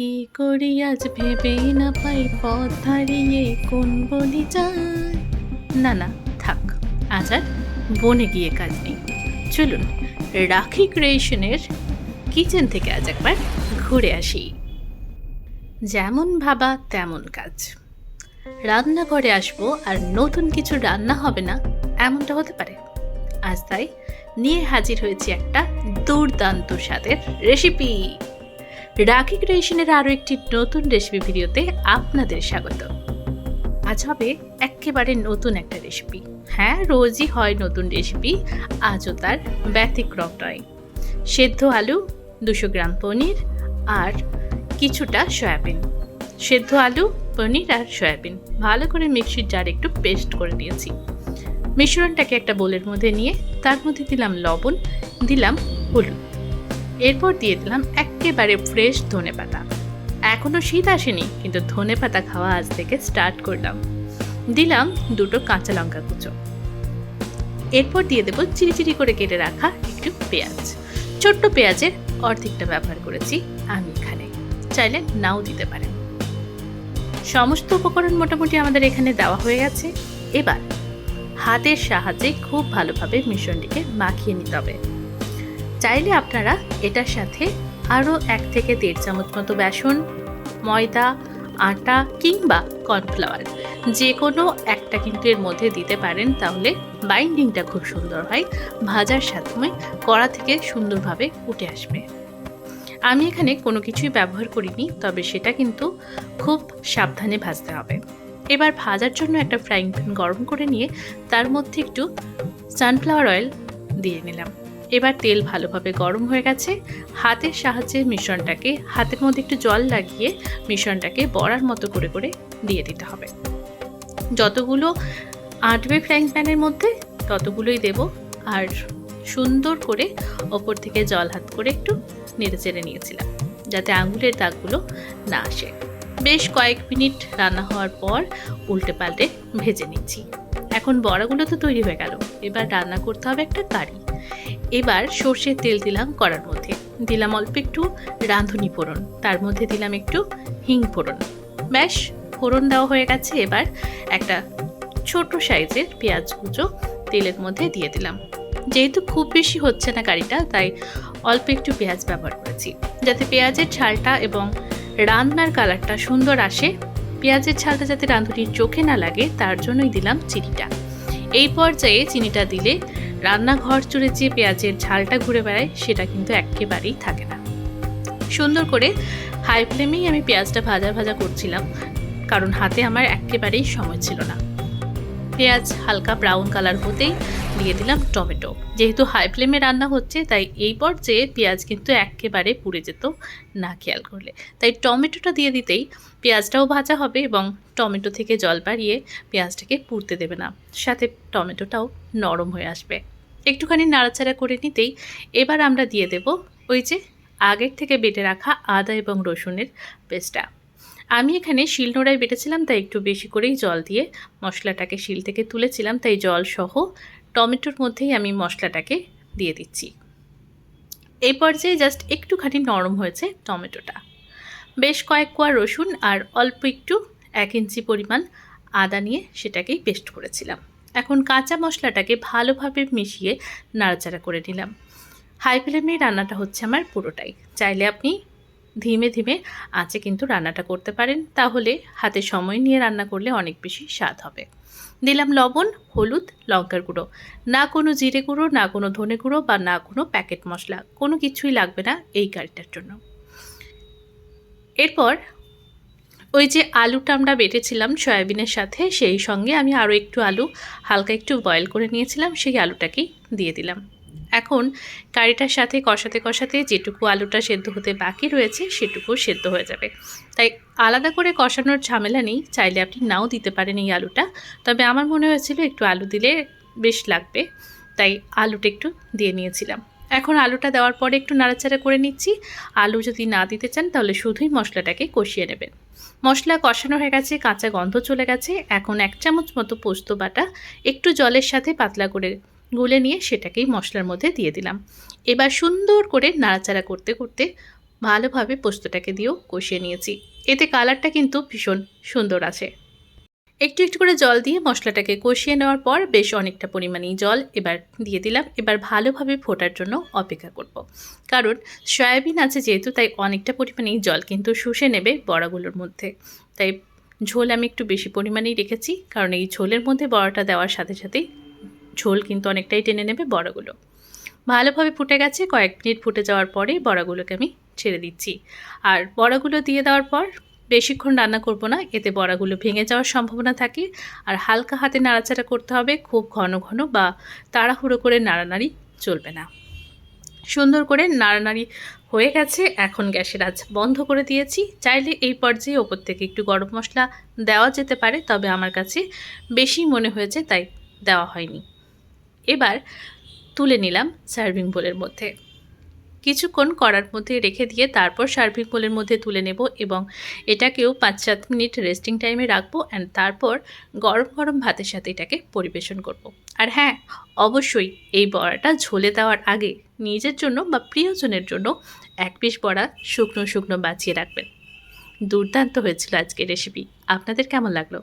কি করি আজ ভেবে না পাই? পথ হারিয়ে কোন বলি যায়? না না, থাক, আজ আর বনে গিয়ে কাজ নেই। চলুন, রাখি ক্রিয়েশনের কিচেন থেকে আজ একবার ঘুরে আসি। যেমন ভাবা তেমন কাজ। রান্নাঘরে আসব আর নতুন কিছু রান্না হবে না, এমনটা হতে পারে। আজ তাই নিয়ে হাজির হয়েছি একটা দুর্দান্ত স্বাদের রেসিপি রাখি ক্রিয়েশনের আরও একটি নতুন রেসিপি ভিডিওতে আপনাদের স্বাগত। আজ হবে একেবারে নতুন একটা রেসিপি হ্যাঁ রোজই হয় নতুন রেসিপি আজও তার ব্যতিক্রম নয়। সেদ্ধ আলু দুশো গ্রাম পনির আর কিছুটা সয়াবিন। সেদ্ধ আলু, পনির আর সয়াবিন। ভালো করে মিক্সির জার একটু পেস্ট করে নিয়েছি। মিশ্রণটাকে একটা বোলের মধ্যে নিয়ে তার মধ্যে দিলাম লবণ, দিলাম হলুদ। এরপর দিয়ে দিলাম একেবারে ফ্রেশ ধনে পাতা। এখনও শীত আসেনি, কিন্তু ধনে পাতা খাওয়া আজ থেকে স্টার্ট করলাম। দিলাম দুটো কাঁচা লঙ্কা কুচো। এরপর দিয়ে দেবো চিরি চিরি করে কেটে রাখা একটু পেঁয়াজ। ছোট্ট পেঁয়াজের অর্ধেকটা ব্যবহার করেছি আমি এখানে। চাইলে নাও দিতে পারেন। সমস্ত উপকরণ মোটামুটি আমাদের এখানে দেওয়া হয়ে গেছে। এবার হাতের সাহায্যে খুব ভালোভাবে মিশ্রণটিকে মাখিয়ে নিতে হবে। চাইলে আপনারা এটার সাথে আরও এক থেকে দেড় চামচ মতো বেসন, ময়দা, আটা কিংবা কর্নফ্লাওয়ার যে কোনো একটা কিন্তু এর মধ্যে দিতে পারেন, তাহলে বাইন্ডিংটা খুব সুন্দর হয়, ভাজার সাথে কড়া থেকে সুন্দরভাবে উঠে আসবে। আমি এখানে কোনো কিছুই ব্যবহার করিনি, তবে সেটা কিন্তু খুব সাবধানে ভাজতে হবে। এবার ভাজার জন্য একটা ফ্রাইং প্যান গরম করে নিয়ে তার মধ্যে একটু সানফ্লাওয়ার অয়েল দিয়ে নিলাম। এবার তেল ভালোভাবে গরম হয়ে গেছে। হাতের সাহায্যে মিশ্রণটাকে, হাতের মধ্যে একটু জল লাগিয়ে মিশ্রণটাকে বড়ার মতো করে করে দিয়ে দিতে হবে। যতগুলো আটবে ফ্রাইং প্যানের মধ্যে, ততগুলোই দেব আর সুন্দর করে ওপর থেকে জল হাত করে একটু নেড়ে চেড়ে নিয়েছিলাম যাতে আঙুলের দাগগুলো না আসে। বেশ কয়েক মিনিট রান্না হওয়ার পর উল্টে পাল্টে ভেজে নিচ্ছি। এখন বড়াগুলো তো তৈরি হয়ে গেল। এবার রান্না করতে হবে একটা কারি। এবার সর্ষের তেল দিলাম করার মধ্যে। দিলাম অল্প একটু রাঁধুনি ফোড়ন। তার মধ্যে দিলাম একটু হিং ফোড়ন। ব্যাস, ফোড়ন দেওয়া হয়ে গেছে। এবার একটা ছোট সাইজের পেঁয়াজ কুচো তেলের মধ্যে দিয়ে দিলাম। যেহেতু খুব বেশি হচ্ছে না কারিটা, তাই অল্প একটু পেঁয়াজ ব্যবহার করেছি। যাতে পেঁয়াজের ঝালটা এবং রান্নার কালারটা সুন্দর আসে পেঁয়াজের ছালটা যাতে রাঁধুনির চোখে না লাগে, তার জন্যই দিলাম চিনিটা। এই পর্যায়ে চিনিটা দিলে রান্নাঘর জুড়ে যে পেঁয়াজের ঝালটা ঘুরে বেড়ায়, সেটা কিন্তু একেবারেই থাকে না। সুন্দর করে হাই ফ্লেমেই আমি পেঁয়াজটা ভাজা ভাজা করছিলাম, কারণ হাতে আমার একেবারেই সময় ছিল না। পেঁয়াজ হালকা ব্রাউন কালার হতেই দিয়ে দিলাম টমেটো। যেহেতু হাই ফ্লেমে রান্না হচ্ছে, তাই এই পর্যায়ে পেঁয়াজ কিন্তু একেবারে পুড়ে যেত না খেয়াল করলে। তাই টমেটোটা দিয়ে দিতেই পেঁয়াজটাও ভাজা হবে এবং টমেটো থেকে জল বাড়িয়ে পেঁয়াজটাকে পুড়তে দেবে না। সাথে টমেটোটাও নরম হয়ে আসবে। একটুখানি নাড়াচাড়া করে নিতেই এবার আমরা দিয়ে দেব ওই যে আগের থেকে বেটে রাখা আদা এবং রসুনের পেস্টটা। আমি এখানে শিলনোড়ায় বেটেছিলাম, তাই একটু বেশি করেই জল দিয়ে মশলাটাকে শিল থেকে তুলেছিলাম, তাই জল সহ টমেটোর মধ্যেই আমি মশলাটাকে দিয়ে দিচ্ছি। এই পর্যায়ে জাস্ট একটুখানি নরম হয়েছে টমেটোটা। বেশ কয়েক কোয়া রসুন আর অল্প একটু এক ইঞ্চি পরিমাণ আদা নিয়ে সেটাকেই পেস্ট করেছিলাম। এখন কাঁচা মশলাটাকে ভালোভাবে মিশিয়ে নাড়াচাড়া করে নিলাম। হাই ফ্লেমে রান্নাটা হচ্ছে আমার পুরোটাই। চাইলে আপনি ধীমে ধীমে আঁচে কিন্তু রান্নাটা করতে পারেন। তাহলে হাতে সময় নিয়ে রান্না করলে অনেক বেশি স্বাদ হবে। দিলাম লবণ, হলুদ, লঙ্কার গুঁড়ো। না কোনো জিরে গুঁড়ো, না কোনো ধনে গুঁড়ো বা না কোনো প্যাকেট মশলা, কোনো কিছুই লাগবে না এই কারিটার জন্য। এরপর ওই যে আলুটা আমরা বেটেছিলাম সয়াবিনের সাথে, সেই সঙ্গে আমি আরও একটু আলু, হালকা একটু বয়েল করে নিয়েছিলাম, সেই আলুটাকেই দিয়ে দিলাম। এখন কারিটার সাথে কষাতে কষাতে যেটুকু আলুটা সেদ্ধ হতে বাকি রয়েছে, সেটুকু সেদ্ধ হয়ে যাবে। তাই আলাদা করে কষানোর ঝামেলা নেই, চাইলে আপনি নাও দিতে পারেন এই আলুটা। তবে আমার মনে হয়েছিল একটু আলু দিলে বেশ লাগবে, তাই আলুটা একটু দিয়ে নিয়েছিলাম। এখন আলুটা দেওয়ার পরে একটু নাড়াচাড়া করে নিচ্ছি। আলু যদি না দিতে চান, তাহলে শুধুই মশলাটাকে কষিয়ে নেবেন। মশলা কষানো হয়ে গেছে, কাঁচা গন্ধ চলে গেছে। এখন এক চামচ মতো পোস্ত বাটা, একটু জলের সাথে পাতলা করে গুলে নিয়ে সেটাকেই মশলার মধ্যে দিয়ে দিলাম। এবার সুন্দর করে নাড়াচাড়া করতে করতে ভালোভাবে পোস্তটাকে দিয়েও কষিয়ে নিয়েছি। এতে কালারটা কিন্তু ভীষণ সুন্দর আছে। একটু একটু করে জল দিয়ে মশলাটাকে কষিয়ে নেওয়ার পর বেশ অনেকটা পরিমাণেই জল এবার দিয়ে দিলাম। এবার ভালোভাবে ফোটার জন্য অপেক্ষা করব। কারণ সয়াবিন আছে যেহেতু, তাই অনেকটা পরিমাণেই জল কিন্তু শুষে নেবে বড়াগুলোর মধ্যে। তাই ঝোল আমি একটু বেশি পরিমাণেই রেখেছি। কারণ এই ঝোলের মধ্যে বড়াটা দেওয়ার সাথে সাথেই ঝোল কিন্তু অনেকটাই টেনে নেবে বড়াগুলো। ভালোভাবে ফুটে গেছে, কয়েক মিনিট ফুটে যাওয়ার পরে বড়াগুলোকে আমি ছেড়ে দিচ্ছি। আর বড়াগুলো দিয়ে দেওয়ার পর বেশিক্ষণ রান্না করব না, এতে বড়াগুলো ভেঙে যাওয়ার সম্ভাবনা থাকে। আর হালকা হাতে নাড়াচাড়া করতে হবে, খুব ঘন ঘন বা তাড়াহুড়ো করে নাড়ানাড়ি চলবে না। সুন্দর করে নাড়ানাড়ি হয়ে গেছে, এখন গ্যাসের আজ বন্ধ করে দিয়েছি। চাইলে এই পর্যায়ে ওপর থেকে একটু গরম মশলা দেওয়া যেতে পারে, তবে আমার কাছে বেশি মনে হয়েছে, তাই দেওয়া হয়নি। এবার তুলে নিলাম সার্ভিং বোলের মধ্যে। কিছুক্ষণ কড়ার মধ্যে রেখে দিয়ে তারপর সার্ভিং বোলের মধ্যে তুলে নেব এবং এটাকেও পাঁচ সাত মিনিট রেস্টিং টাইমে রাখব অ্যান্ড তারপর গরম গরম ভাতের সাথে এটাকে পরিবেশন করব। আর হ্যাঁ অবশ্যই এই বড়াটা ঝোলে দেওয়ার আগে নিজের জন্য বা প্রিয়জনের জন্য এক পিস বড়া শুকনো শুকনো বাঁচিয়ে রাখবেন। দুর্দান্ত হয়েছিল আজকের রেসিপি আপনাদের কেমন লাগল?